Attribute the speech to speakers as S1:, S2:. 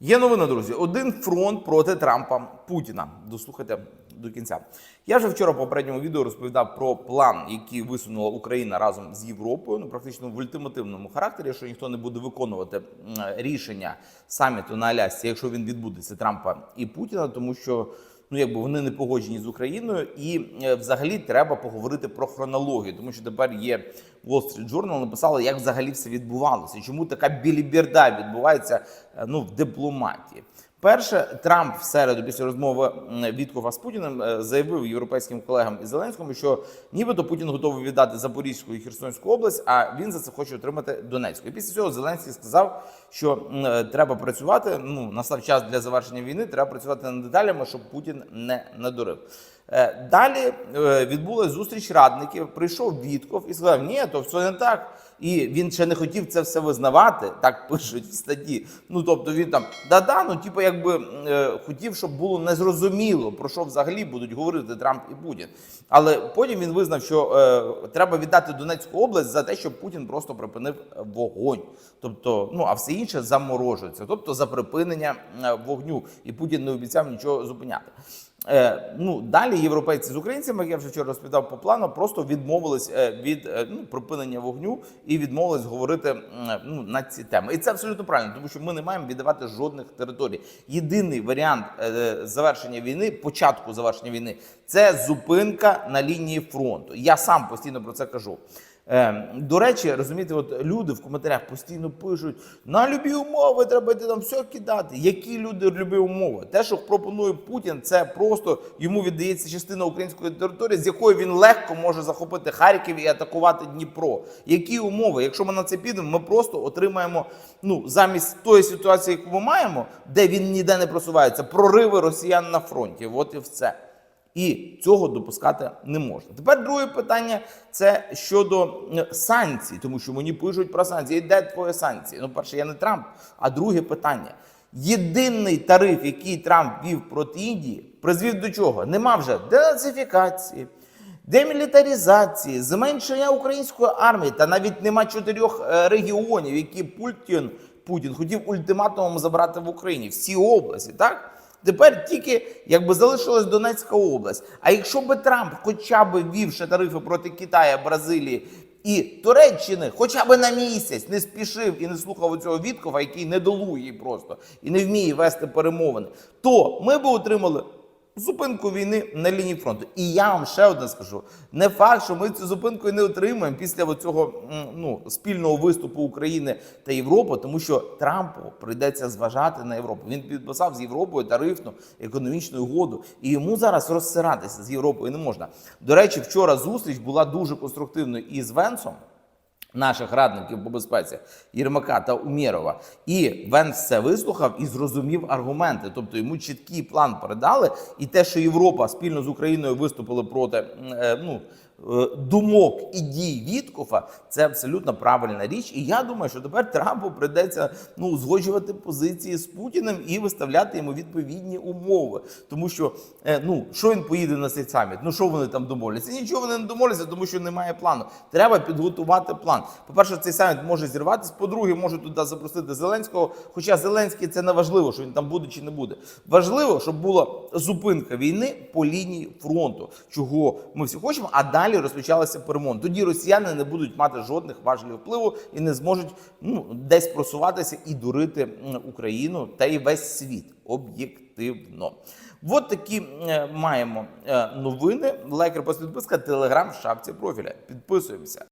S1: Є новина, друзі. Один фронт проти Трампа Путіна. Дослухайте до кінця. Я вже вчора в попередньому відео розповідав про план, який висунула Україна разом з Європою, ну практично в ультимативному характері, що ніхто не буде виконувати рішення саміту на Алясці, якщо він відбудеться Трампа і Путіна, тому що. Ну, якби вони не погоджені з Україною, і е, взагалі треба поговорити про хронологію, тому що тепер є Wall Street Journal, написали, як взагалі все відбувалося, чому така біліберда відбувається е, ну, в дипломатії. Перше, Трамп в середу після розмови Віткова з Путіним е, заявив європейським колегам і Зеленському, що нібито Путін готовий віддати Запорізьку і Херсонську область, а він за це хоче отримати Донецьку. І після цього Зеленський сказав, що е, треба працювати. Ну настав час для завершення війни. Треба працювати над деталями, щоб Путін не надурив. Е, Далі е, відбулася зустріч радників. Прийшов Вітков і сказав: Ні, то все не так. І він ще не хотів це все визнавати, так пишуть в статті. Ну тобто він там да-да, ну типу, якби е, хотів, щоб було незрозуміло про що взагалі будуть говорити Трамп і Путін. Але потім він визнав, що е, треба віддати Донецьку область за те, щоб Путін просто припинив вогонь. Тобто, ну а все інше заморожується, тобто за припинення е, вогню, і Путін не обіцяв нічого зупиняти. Е, ну далі європейці з українцями, як я вже вчора розповідав по плану, просто відмовились е, від е, ну, припинення вогню і відмовились говорити ну, на ці теми. І це абсолютно правильно, тому що ми не маємо віддавати жодних територій. Єдиний варіант завершення війни, початку завершення війни, це зупинка на лінії фронту. Я сам постійно про це кажу. Е, до речі, розумієте, от люди в коментарях постійно пишуть: на любі умови треба йти там все кидати. Які люди любі умови? Те, що пропонує Путін, це просто йому віддається частина української території, з якої він легко може захопити Харків і атакувати Дніпро. Які умови? Якщо ми на це підемо, ми просто отримаємо ну замість тої ситуації, яку ми маємо, де він ніде не просувається, прориви росіян на фронті. От і все. І цього допускати не можна. Тепер друге питання це щодо е, санкцій, тому що мені пишуть про санкції. Де твої санкції? Ну, перше, я не Трамп. А друге питання: єдиний тариф, який Трамп вів проти Індії, призвів до чого? Нема вже денацифікації, демілітаризації, зменшення української армії, та навіть нема чотирьох е, регіонів, які Путін, Путін хотів ультиматумом забрати в Україні. Всі області, так? Тепер тільки якби залишилась Донецька область. А якщо би Трамп хоча б ввів ще тарифи проти Китаю, Бразилії і Туреччини, хоча б на місяць не спішив і не слухав цього Віткова, який недолугий просто і не вміє вести перемовини, то ми би отримали. Зупинку війни на лінії фронту. І я вам ще одне скажу: не факт, що ми цю зупинку і не отримаємо після цього ну, спільного виступу України та Європи, тому що Трампу прийдеться зважати на Європу. Він підписав з Європою тарифну економічну угоду, і йому зараз розсиратися з Європою не можна. До речі, вчора зустріч була дуже конструктивною із Венсом наших радників по безпеці Єрмака та Умєрова. І Венс це вислухав і зрозумів аргументи. Тобто йому чіткий план передали, і те, що Європа спільно з Україною виступили проти е, ну. Е, Думок і дій Віткофа це абсолютно правильна річ, і я думаю, що тепер Трампу прийдеться ну узгоджувати позиції з Путіним і виставляти йому відповідні умови. Тому що е, ну що він поїде на цей саміт? Ну що вони там домовляться? Нічого вони не домовляться, тому що немає плану. Треба підготувати план. По-перше, цей саміт може зірватися. По-друге, може туди запросити Зеленського. Хоча Зеленський це не важливо, що він там буде чи не буде. Важливо, щоб була зупинка війни по лінії фронту, чого ми всі хочемо. А далі розпочалася перемон. Тоді росіяни не будуть мати жодних важелів впливу і не зможуть ну десь просуватися і дурити Україну та й весь світ об'єктивно. От такі е, маємо е, новини. Лайк, репост, підписка, телеграм шапці профіля. Підписуємося.